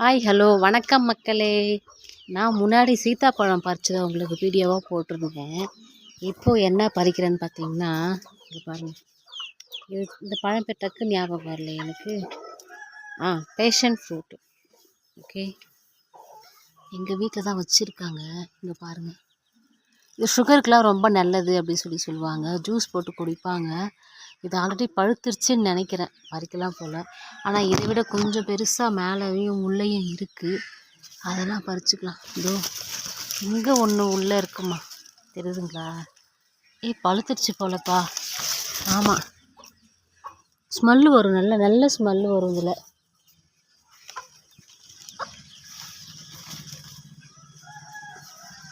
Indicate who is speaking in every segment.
Speaker 1: Hi hello வணக்கம் மக்களே. நான் முன்னாடி சீத்தாப்பழம் பறிச்சதை உங்களுக்கு வீடியோவாக போட்டிருந்தேன். இப்போது என்ன பறிக்கிறேன்னு பார்த்தீங்கன்னா இங்கே பாருங்கள் இது இந்த பழம் பேர் ஞாபகம் வரல எனக்கு. ஆ பேஷன் ஃப்ரூட் ஓகே எங்கள் வீட்டில் தான் வச்சுருக்காங்க. இங்கே பாருங்கள் இது சுகருக்கெலாம் ரொம்ப நல்லது அப்படின்னு சொல்லி சொல்லுவாங்க. ஜூஸ் போட்டு குடிப்பாங்க. இது ஆல்ரெடி பழுத்துருச்சுன்னு நினைக்கிறேன். பறிக்கலாம் போல். ஆனால் இதை விட கொஞ்சம் பெருசாக மேலேயும் உள்ளேயும் இருக்குது அதெல்லாம் பறிச்சுக்கலாம். இதோ இங்கே ஒன்று உள்ளே இருக்குமா? தெரியுதுங்களா? ஏய் பழுத்துருச்சு போலப்பா. ஆமாம் ஸ்மெல்லு வரும். நல்ல நல்ல ஸ்மெல்லு வரும் இதில்.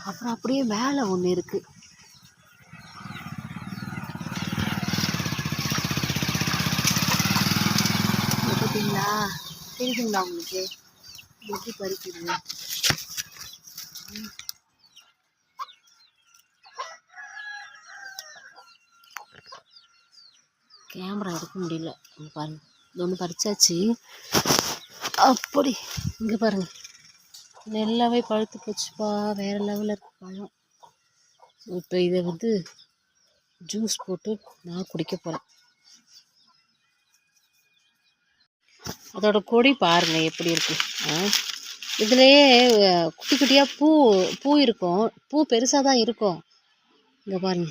Speaker 1: அப்புறம் அப்படியே மேலே ஒன்று இருக்குது இங்க பார்த்தீங்களா தெரியுதுங்களா உங்களுக்கு? எப்படி பறிக்கிறது கேமரா எடுக்க முடியல. இங்க பாருங்க. இது ஒன்று பறிச்சாச்சு அப்படி. இங்கே பாருங்க. நல்லாவே பழுத்து போச்சுப்பா. வேறு லெவலில் இருக்கு பழம். இப்போ இதை வந்து ஜூஸ் போட்டு நான் குடிக்க போகிறேன் அதோட கொடி பாருங்க எப்படி இருக்கு. ஆ. இதுலேயே குட்டி குட்டியாக பூ பூ இருக்கும். பூ பெருசாக தான் இருக்கும். இங்கே பாருங்க.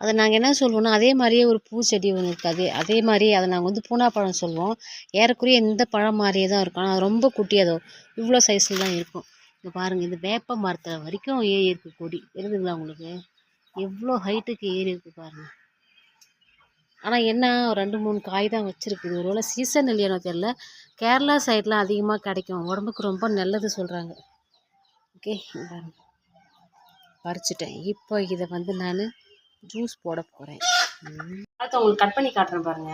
Speaker 1: அதை நாங்கள் என்ன சொல்லுவோம்னா அதே மாதிரியே ஒரு பூச்செடி ஒன்று இருக்குது அதே அதே மாதிரி அதை நாங்கள் வந்து பூனாப்பழம் சொல்லுவோம் ஏறக்குறைய இந்த பழம் மாதிரியே தான் இருக்கும். ஆனால் ரொம்ப குட்டி அதோ இவ்வளோ சைஸில் தான் இருக்கும். இங்கே பாருங்கள் இந்த வேப்ப மரத்தில் வரைக்கும் ஏறி இருக்கு கொடி. தெரியுதுங்களா உங்களுக்கு? எவ்வளோ ஹைட்டுக்கு ஏறி இருக்கு பாருங்கள் ஆனால் என்ன ரெண்டு மூணு காய் தான் வச்சுருக்குது. ஒருவேளை சீசன் இல்லையானோ தெரில கேரளா சைட்லாம் அதிகமாக கிடைக்கும். உடம்புக்கு ரொம்ப நல்லது சொல்கிறாங்க ஓகே பாருங்க பறிச்சிட்டேன். இப்போ இதை வந்து நான் ஜூஸ் போட போகிறேன் பழத்தை உங்களுக்கு கட் பண்ணி காட்டுறேன் பாருங்க.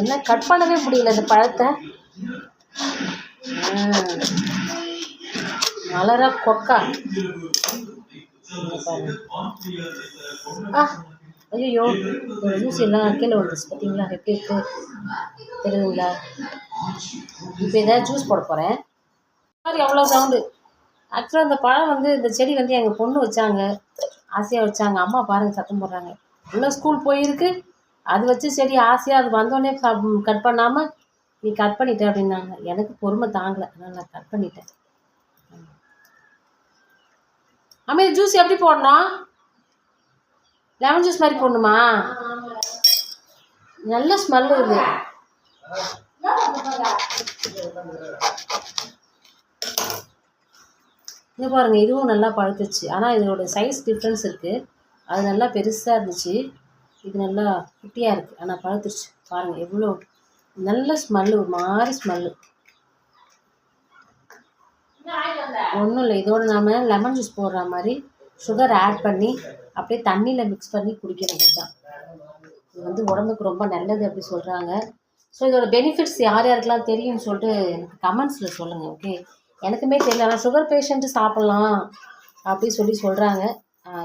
Speaker 1: என்ன கட் பண்ணவே முடியல இந்த பழத்தை? மலரா கொக்கா. ஐயோ ஒரு ஜூஸ் எல்லாம் கீழே விழுந்துச்சு பார்த்தீங்களா? எப்படி இருக்கு தெரியுதுங்களா இப்போ ஏதாவது ஜூஸ் போட போகிறேன் மாதிரி எவ்வளோ சவுண்டு ஆக்சுவலாக இந்த பழம் வந்து இந்த செடி வந்து எங்கள் பொண்ணு வச்சாங்க. ஆசையாக வச்சாங்க. அம்மா பாருங்கள் சத்தம் போடுறாங்க. இன்னும் ஸ்கூல் போயிருக்கு. அது வச்சு செடி ஆசையாக அது வந்தோடனே கட் பண்ணாமல் நீ கட் பண்ணிட்ட அப்படின்னாங்க. எனக்கு பொறுமை தாங்கலை. அதனால் நான் கட் பண்ணிட்டேன். அம்மா இது ஜூஸ் எப்படி போடணும்? லெமன் ஜூஸ் மாதிரி போடணுமா? நல்ல ஸ்மெல் இது இங்கே பாருங்கள் இதுவும் நல்லா பழுத்துச்சு. ஆனால் இதோட சைஸ் டிஃப்ரென்ஸ் இருக்குது அது நல்லா பெருசாக இருந்துச்சு. இது நல்லா குட்டியாக இருக்குது ஆனால் பழுத்துருச்சு. பாருங்கள் எவ்வளோ நல்ல ஸ்மெல்லு ஒரு மாதிரி ஸ்மெல்லு ஒன்றும் இல்லை இதோட நாம் லெமன் ஜூஸ் போடுற மாதிரி சுகர் ஆட் பண்ணி அப்படியே தண்ணியில் மிக்ஸ் பண்ணி குடிக்கிறது தான் இது வந்து உடம்புக்கு ரொம்ப நல்லது அப்படி சொல்கிறாங்க ஸோ இதோட பெனிஃபிட்ஸ் யார் யாருக்கெல்லாம் தெரியும்னு சொல்லிட்டு எனக்கு கமெண்ட்ஸில் சொல்லுங்கள் ஓகே எனக்குமே தெரியல. ஆனால் சுகர் பேஷண்ட்டு சாப்பிட்லாம் அப்படி சொல்லி சொல்கிறாங்க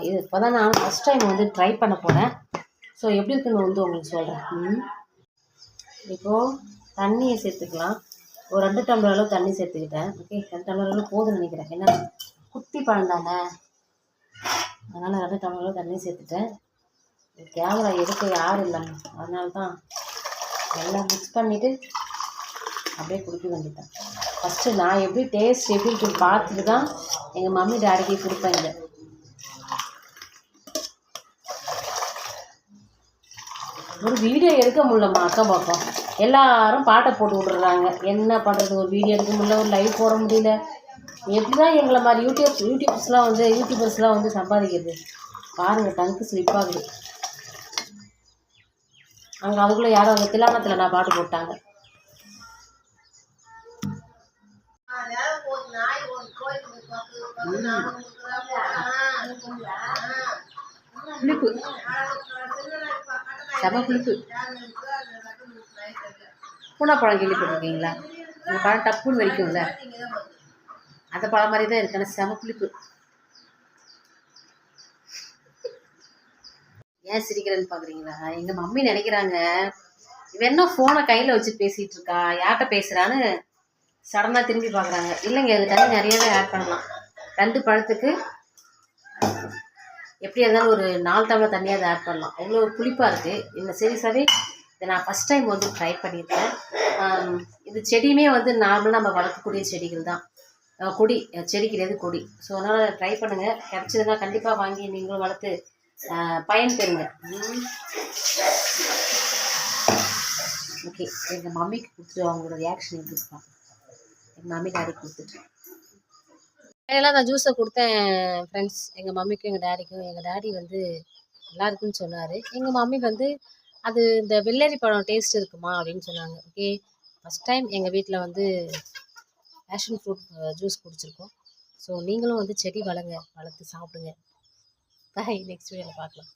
Speaker 1: இது இப்போ தான் நான் ஃபஸ்ட் டைம் வந்து ட்ரை பண்ண போகிறேன் ஸோ எப்படி இருக்குன்னு வந்து உங்களுக்கு சொல்கிறேன் ம். இப்போது தண்ணியை சேர்த்துக்கலாம். ஒரு ரெண்டு டம்ளர் அளவு தண்ணி சேர்த்துக்கிட்டேன். ஓகே? ரெண்டு டம்ளர் அளவு போதும்னு நினைக்கிறேன். ஏன்னா குட்டி பழம் தானே அதனால் ரெண்டு டம்ளர் அளவு தண்ணி சேர்த்துட்டேன். கேமரா எடுக்க யாரும் இல்லைம்மா அதனால தான் எல்லாம் மிக்ஸ் பண்ணிவிட்டு அப்படியே குடிக்க வேண்டியதான் ஃபஸ்ட்டு நான் எப்படி டேஸ்ட் எப்படி பார்த்துட்டு தான் எங்கள் மம்மி டேடிக்கு கொடுப்பேன் இங்கே ஒரு வீடியோ எடுக்க முடியலம்மா அக்கம் பக்கம் எல்லாரும் பாட்டை போட்டு விட்றாங்க என்ன பண்ணுறது ஒரு வீடியோ எடுக்க முடியல ஒரு லைவ் போட முடியல. எப்படி தான் எங்களை மாதிரி யூடியூப் யூடியூப்ஸ்லாம் வந்து யூடியூபர்ஸ்லாம் வந்து சம்பாதிக்கிறது? பாருங்கள் டங்கு ஸ்லிப் ஆகுது. அங்கே அதுக்குள்ளே யாரோ அங்கே திலானத்தில் நான் பாட்டு போட்டாங்க. புளிப்பு. செம புளிப்பு. பூனாப்பழம் கேள்விப்பட்டிருக்கீங்களா? அந்த பழம் டப்புன்னு வரைக்கும்ல அந்த பழம் மாதிரி தான் இருக்கு ஆனால் செம புளிப்பு. ஏன் சிரிக்கிறேன்னு பார்க்குறீங்களா எங்கள் மம்மி நினைக்கிறாங்க என்ன ஃபோனை கையில் வச்சு பேசிகிட்டு இருக்கா? யார்கிட்ட பேசுகிறான்னு சடனாக திரும்பி பார்க்குறாங்க இல்லைங்க இது தண்ணி நிறையவே ஆட் பண்ணலாம். ரெண்டு பழத்துக்கு எப்படி இருந்தாலும் ஒரு நாலு டம்ளர் அதை ஆட் பண்ணலாம். அவ்வளோ புளிப்பாக இருக்குது இந்த சீரியஸாகவே இதை நான் ஃபஸ்ட் டைம் வந்து ட்ரை பண்ணியிருக்கேன். இது செடியுமே வந்து நார்மலாக நம்ம வளர்க்கக்கூடிய செடிகள் தான். கொடி. செடி கிடையாது கொடி. ஸோ அதனால் ட்ரை பண்ணுங்கள் கிடச்சதுன்னா கண்டிப்பாக வாங்கி நீங்களும் வளர்த்து பயன் பெறுங்க. ஓகே எங்கள் மம்மிக்கு கொடுத்துட்டு அவங்களோட ரியாக்ஷன் எப்படி இருக்கான் எங்கள் மம்மி டாடி கொடுத்துட்டு. எல்லாம் நான் ஜூஸை கொடுத்தேன் ஃப்ரெண்ட்ஸ் எங்கள் மம்மிக்கும் எங்கள் டேடிக்கும் எங்கள் டேடி வந்து நல்லா இருக்குன்னு சொன்னார். எங்கள் மம்மி வந்து அது இந்த வெள்ளரி பழம் டேஸ்ட் இருக்குமா அப்படின்னு சொன்னாங்க. ஓகே ஃபஸ்ட் டைம் எங்கள் வீட்டில் வந்து பேஷன் ஃப்ரூட் ஜூஸ் குடிச்சிருக்கோம். ஸோ நீங்களும் வந்து செடி வளங்க வளர்த்து சாப்பிடுங்க. பாய் நெக்ஸ்ட் வீடியோவில் பார்க்கலாம்.